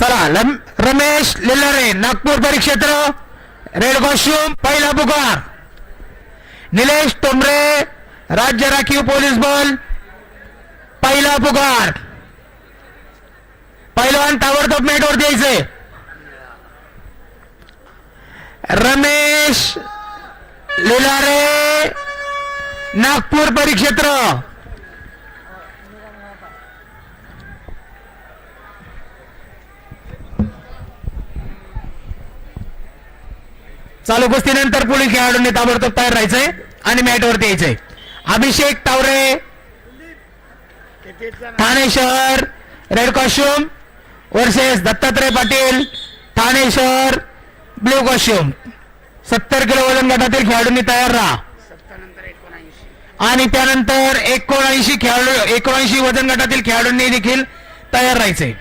चला लम- रमेश लिल्लारे नागपूर परिक्षेत्र red costume पहिला पुकार. निलेश तोमरे राज्य राखीव पोलीस बल पहिला पुकार. पहिलवान ताबडतोब मॅटवर द्यायचे रमेश लिलारे नागपूर परिक्षेत्र चालू कुस्तीनंतर पोलीस खेळाडूंनी ताबडतोब तयार राहायचंय आणि मॅटवरती यायचंय. अभिषेक तावरे ठाणे शहर red costume versus Dattatray Patil Thane शहर ब्ल्यू कॉस्ट्युम सत्तर किलो वजन गटातील खेळाडूंनी तयार राहा. आणि त्यानंतर एकोणऐंशी खेळाडू एकोणऐंशी वजन गटातील खेळाडूंनी देखील तयार राहायचे